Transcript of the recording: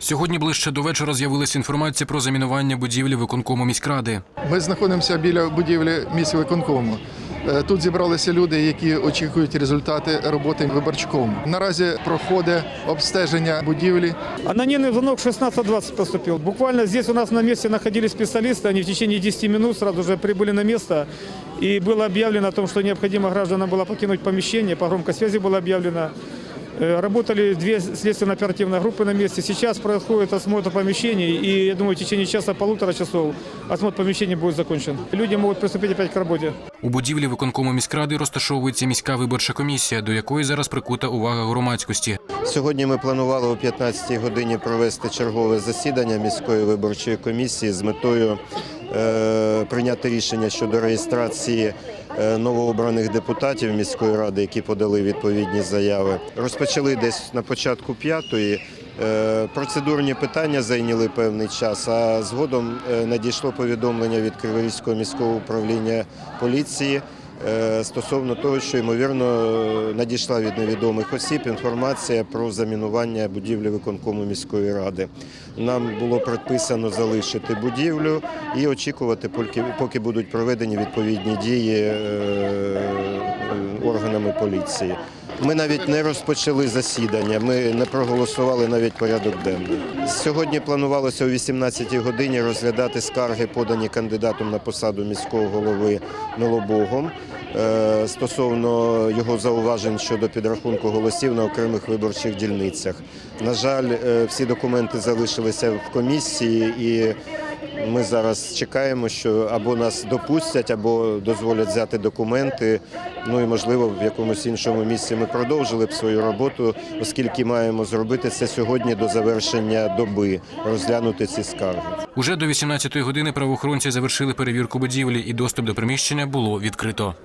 Сьогодні ближче до вечора з'явилася інформація про замінування будівлі виконкому міськради. Ми знаходимося біля будівлі міськвиконкому. Е, Тут зібралися люди, які очікують результати роботи виборчкому. Наразі проходить обстеження будівлі. Анонимный звонок 16.20 поступил. Буквально здесь у нас на месте находились специалисты. Они в течение 10 минут сразу же прибыли на место. И было объявлено о том, что необходимо гражданам было покинуть помещение. По громкой связи было объявлено. Э, Работали две следственно-оперативные группы на месте. Сейчас происходит осмотр помещений. И я думаю, в течение часа-полутора часов осмотр помещений будет закончен. Люди могут приступить опять к работе. У будівлі виконкому міськради розташовується міська виборча комісія, до якої зараз прикута увага громадськості. Сьогодні ми планували о 15-й годині провести чергове засідання міської виборчої комісії з метою е, прийняти рішення щодо реєстрації новообраних депутатів міської ради, які подали відповідні заяви. Розпочали десь на початку п'ятої. Е, Процедурні питання зайняли певний час, а згодом е, надійшло повідомлення від Криворізького міського управління поліції е, стосовно того, що ймовірно е, надійшла від невідомих осіб інформація про замінування будівлі виконкому міської ради. Нам було предписано залишити будівлю і очікувати, поки, поки будуть проведені відповідні дії е, е, органами поліції. Ми навіть не розпочали засідання, ми не проголосували навіть порядок денний. Сьогодні планувалося о 18-й годині розглядати скарги, подані кандидатом на посаду міського голови Милобогом е, стосовно його зауважень щодо підрахунку голосів на окремих виборчих дільницях. На жаль, е, всі документи залишилися в комісії і. Ми зараз чекаємо, що або нас допустять, або дозволять взяти документи. Ну і можливо в якомусь іншому місці ми продовжили б свою роботу, оскільки маємо зробити це сьогодні до завершення доби, розглянути ці скарги. Уже до 18-ї години правоохоронці завершили перевірку будівлі, і доступ до приміщення було відкрито.